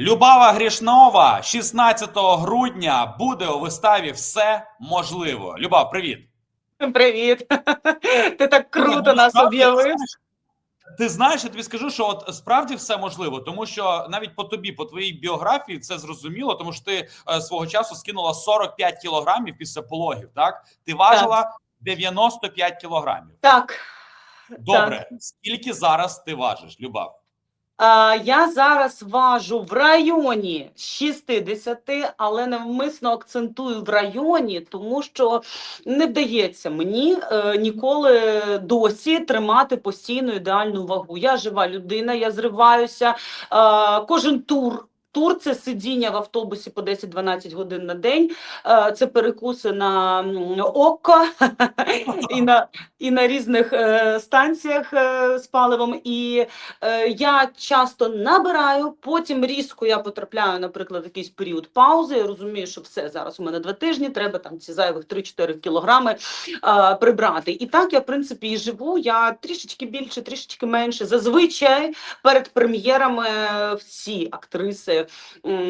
Любава Грішнова 16 грудня буде у виставі Все можливо. Любав, привіт. Привіт. Ти так круто Ну, нас об'явив. Ти знаєш, я тобі скажу, що от справді все можливо, тому що навіть по тобі, по твоїй біографії, це зрозуміло, тому що ти е, свого часу скинула 45 кілограмів після пологів. Так ти важила 95 кілограмів. Так. Добре, скільки зараз ти важиш, Любав? А, я зараз важу в районі 60, але навмисно акцентую в районі, тому що не вдається мені е, ніколи досі тримати постійну ідеальну вагу. Я жива людина, я зриваюся. Е, кожен тур. Тур це сидіння в автобусі по 10-12 годин на день, е, це перекуси на око і на, і на різних е, станціях е, з паливом. І я часто набираю, потім різко я потрапляю, наприклад, якийсь період паузи. Я розумію, що все зараз у мене два тижні, треба там ці зайвих 3-4 кілограми прибрати. І так я, в принципі, і живу. Я трішечки більше, трішечки менше. Зазвичай перед прем'єрами всі актриси,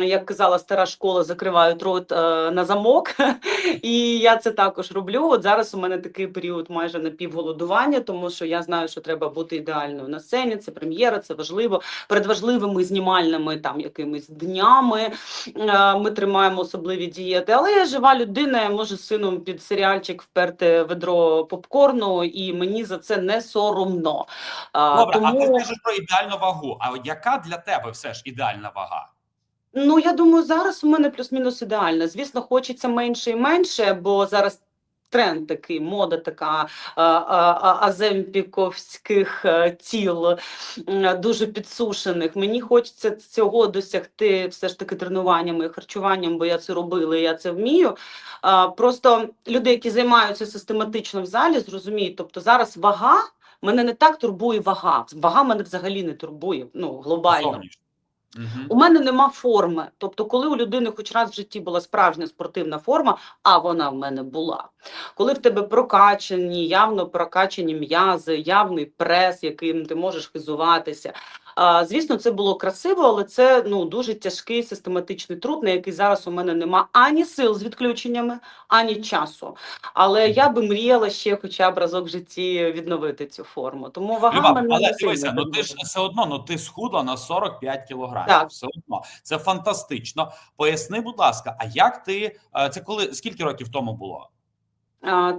як казала стара школа, закривають рот е, на замок. І я це також роблю. От зараз у мене такий період майже напівголодування, тому що я знаю, що треба бути ідеальною на сцені. Це прем'єра, це важливо. Перед важливими знімальними там якимись днями е, ми тримаємо особливі дієти. Але я жива людина, я можу з сином під серіальчик вперти ведро попкорну, і мені за це не соромно. Добре, а ти тому... кажеш про ідеальну вагу. А яка для тебе все ж ідеальна вага? Ну, я думаю, зараз у мене плюс-мінус ідеально. Звісно, хочеться менше і менше, бо зараз тренд такий, мода така аземпіковських е, тіл, дуже підсушених. Мені хочеться цього досягти все ж таки тренуваннями і харчуванням, бо я це робила, я це вмію. Просто люди, які займаються систематично в залі, зрозуміють, тобто зараз вага. Мене не так турбує вага. Вага мене взагалі не турбує. Ну глобально. Мгм. У мене нема форми. Тобто, коли у людини хоч раз в житті була справжня спортивна форма, а вона в мене була. Коли в тебе прокачані, явно прокачані м'язи, явний прес, яким ти можеш хизуватися. А, звісно, це було красиво, але це ну дуже тяжкий систематичний труд, на який зараз у мене нема ані сил з відключеннями, ані часу. Але я би мріяла ще хоча б разок в житті відновити цю форму. Тому вага Люба, мене але дивися, ну ти ж все одно, ну ти схудла на 45 кілограмів. Так. Все одно. Це фантастично. Поясни, будь ласка, а як ти е, це коли скільки років тому було?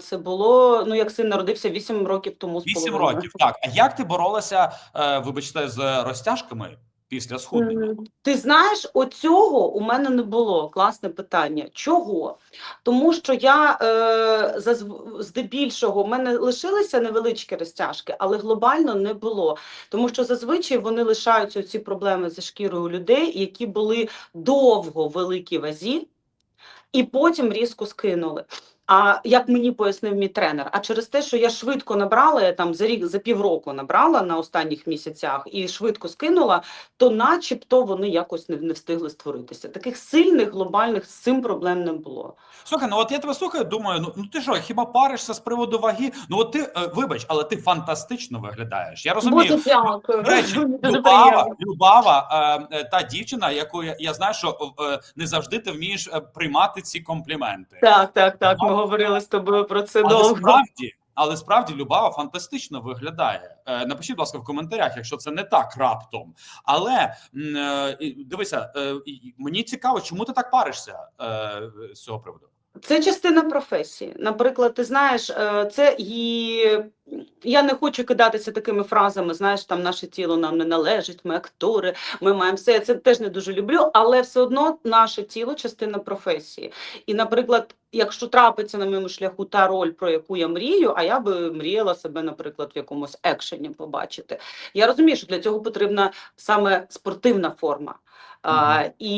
Це було, ну як син народився 8 років тому. 8 років. Так. А як ти боролася, е, вибачте, з розтяжками після схуднення? Ти знаєш, оцього у мене не було. Класне питання. Чого? Тому що я е, здебільшого в мене лишилися невеличкі розтяжки, але глобально не було. Тому що зазвичай вони лишаються ці проблеми зі шкірою людей, які були довго в великій вазі, і потім різко скинули. А як мені пояснив мій тренер, а через те, що я швидко набрала, я там за рік за півроку набрала на останніх місяцях і швидко скинула, то начебто вони якось не, не встигли створитися. Таких сильних глобальних з цим проблем не було. Слухай, ну от я тебе слухаю, думаю, ну, ну ти що, хіба паришся з приводу ваги? Ну от ти е, вибач, але ти фантастично виглядаєш. Я розумію. Боже, дякую. Речі, Любава. Любава, е, е, та дівчина, яку я, я знаю, що е, не завжди ти вмієш приймати ці компліменти. Так, так, так. Ми говорили з тобою про це Але довго. справді, але справді Любава фантастично виглядає. Е, Напишіть, будь ласка, в коментарях, якщо це не так раптом. Але е, дивися, е, мені цікаво, чому ти так паришся з цього приводу? Це частина професії. Наприклад, ти знаєш, це і я не хочу кидатися такими фразами. Знаєш, там наше тіло нам не належить, ми актори, ми маємо все. Я це теж не дуже люблю, але все одно наше тіло частина професії. І, наприклад, якщо трапиться на моєму шляху та роль, про яку я мрію, а я би мріяла себе, наприклад, в якомусь екшені побачити. Я розумію, що для цього потрібна саме спортивна форма. А, і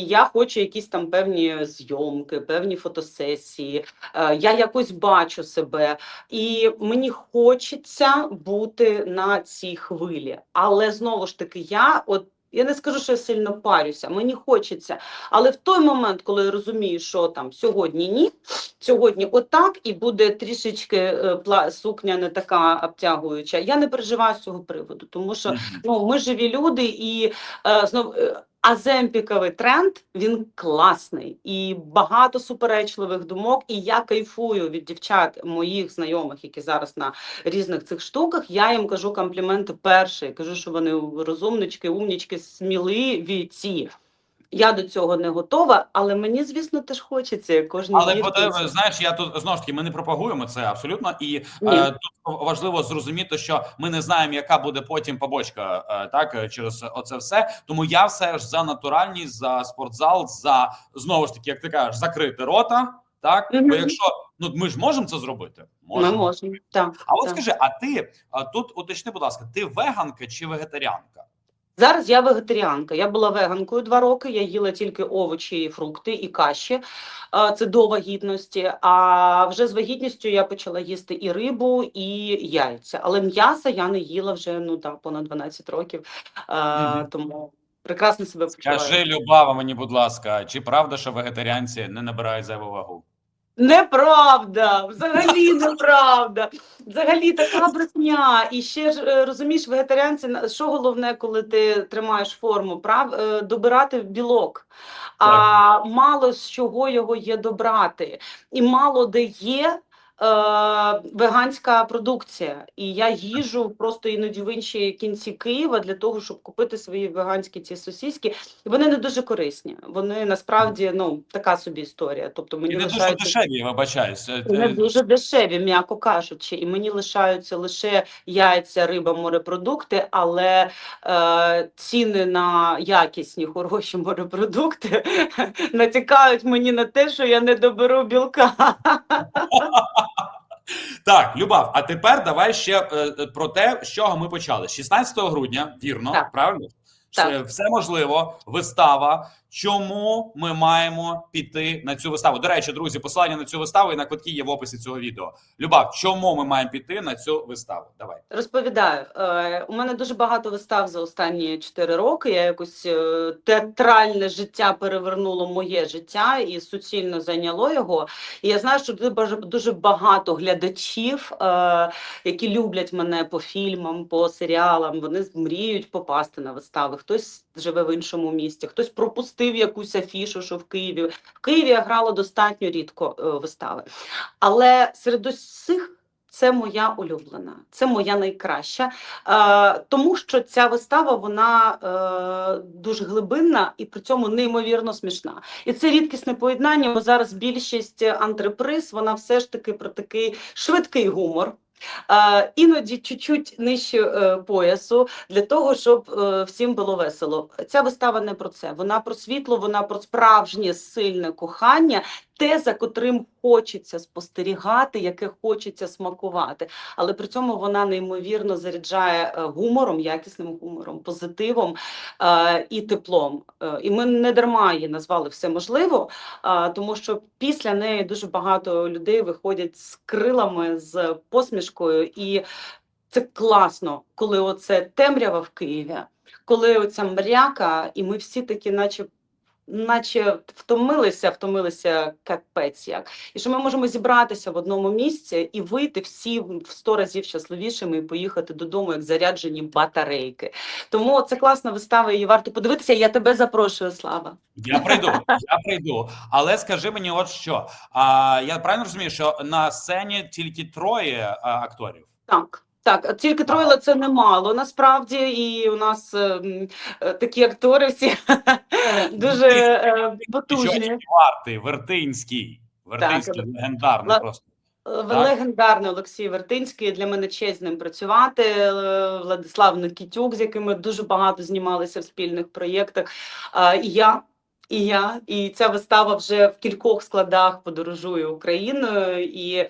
я хочу якісь там певні зйомки, певні фотосесії. Е, я якось бачу себе, і мені хочеться бути на цій хвилі. Але знову ж таки, я от. Я не скажу, що я сильно парюся, мені хочеться. Але в той момент, коли я розумію, що там сьогодні ні, сьогодні отак, і буде трішечки е, пла- сукня не така обтягуюча, я не переживаю з цього приводу, тому що ну, ми живі люди, і е, знов, е, А земпіковий тренд він класний і багато суперечливих думок. І я кайфую від дівчат моїх знайомих, які зараз на різних цих штуках. Я їм кажу компліменти перші. Кажу, що вони розумнички, умнічки, сміливі ці. Я до цього не готова, але мені, звісно, теж хочеться як Але дівчинці. знаєш, я тут знову ж таки ми не пропагуємо це абсолютно, і е, тут важливо зрозуміти, що ми не знаємо, яка буде потім побочка, е, так е, через оце все. Тому я все ж за натуральність, за спортзал, за знову ж таки, як ти кажеш, закрити рота. Так, Мгм. бо якщо ну ми ж можемо це зробити, Ми можемо. Так, А от так. скажи, а ти а тут уточни, будь ласка, ти веганка чи вегетаріанка? Зараз я вегетаріанка. Я була веганкою два роки. Я їла тільки овочі, і фрукти і каші. Це до вагітності. А вже з вагітністю я почала їсти і рибу, і яйця. Але м'яса я не їла вже ну так, понад 12 років. А, Тому прекрасно себе почуваю. Скажи, Любава, мені, будь ласка, чи правда, що вегетаріанці не набирають зайву вагу? Неправда, взагалі неправда. Взагалі така брехня. І ще ж е, розумієш, вегетаріанці, що головне, коли ти тримаєш форму, прав е, добирати білок. А мало з чого його є добрати, і мало де є. Е, веганська продукція, і я їжу просто іноді в інші кінці Києва для того, щоб купити свої веганські ці сосіски. І вони не дуже корисні. Вони насправді ну така собі історія. Тобто мені І не дуже дешеві, вибачаюсь. Не дуже дешеві, м'яко кажучи, і мені лишаються лише яйця, риба, морепродукти, але е, ціни на якісні хороші морепродукти натякають мені на те, що я не доберу білка. Так, Любав, а тепер давай ще е, е, про те, з чого ми почали. 16 грудня, вірно, Так. правильно? Так. Все- Все можливо, вистава. Чому ми маємо піти на цю виставу? До речі, друзі, посилання на цю виставу і на квитки є в описі цього відео. Любав, чому ми маємо піти на цю виставу? Давай. Розповідаю, е, у мене дуже багато вистав за останні 4 роки. Я якось е, театральне життя перевернуло моє життя і суцільно зайняло його. І я знаю, що дуже дуже багато глядачів, е, які люблять мене по фільмам, по серіалам. Вони мріють попасти на вистави. Хтось живе в іншому місті, хтось пропустив якусь афішу, що в Києві. В Києві я грала достатньо рідко е, вистави. Але серед усіх це моя улюблена, це моя найкраща, е, тому що ця вистава вона е, дуже глибинна і при цьому неймовірно смішна. І це рідкісне поєднання, бо зараз більшість антреприз вона все ж таки про такий швидкий гумор. Іноді чуть-чуть нижче е, поясу для того, щоб е, всім було весело. Ця вистава не про це. Вона про світло, вона про справжнє сильне кохання, те, за котрим хочеться спостерігати, яке хочеться смакувати. Але при цьому вона неймовірно заряджає е, гумором, якісним гумором, позитивом е, і теплом. Е, і ми не дарма її назвали все можливо, е, тому що після неї дуже багато людей виходять з крилами, з посмішкою, і це класно, коли оце темрява в Києві, коли оця мряка, і ми всі такі, наче. Наче втомилися, втомилися капець як. І що ми можемо зібратися в одному місці і вийти всі в сто разів щасливішими і поїхати додому, як заряджені батарейки. Тому це класна вистава, її варто подивитися. Я тебе запрошую, Слава. Я прийду, я прийду. Але скажи мені, от що. А я правильно розумію, що на сцені тільки троє а, акторів. Так. Так, тільки троє це немало насправді, і у нас е, е, такі актори всі дуже е, потужні. Чого вартий, Вертинський. Вертинський легендарний Ла- просто. Е, Легендарний Олексій Вертинський. Для мене честь з ним працювати. Е, Владислав Никітюк, з яким ми дуже багато знімалися в спільних проєктах. А, І я. І я, і ця вистава вже в кількох складах подорожує Україною, і е,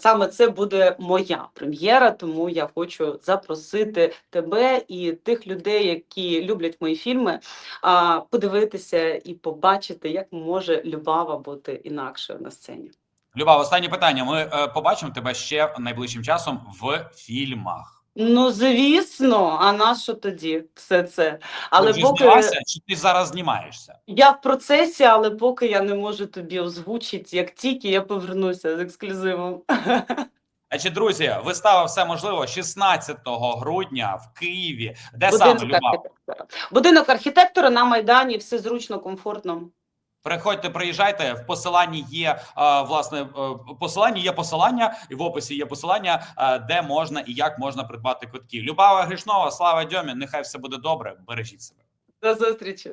саме це буде моя прем'єра. Тому я хочу запросити тебе і тих людей, які люблять мої фільми, а, подивитися і побачити, як може Любава бути інакшою на сцені. Люба, останнє питання. Ми е, побачимо тебе ще найближчим часом в фільмах. Ну, звісно, а на що тоді все це? Але ти поки знялася, чи ти зараз знімаєшся? я в процесі, але поки я не можу тобі озвучити, як тільки я повернуся з ексклюзивом. Значить, друзі, вистава все можливо 16 грудня в Києві. Де саме Будинок Люба? архітектора. Будинок архітектора на Майдані, все зручно, комфортно. Приходьте, приїжджайте. В посиланні є е, власне е, посилання. Є посилання, і в описі є посилання, е, де можна і як можна придбати квитки. Любава Грішнова, слава Дьомі. Нехай все буде добре. Бережіть себе. До зустрічі.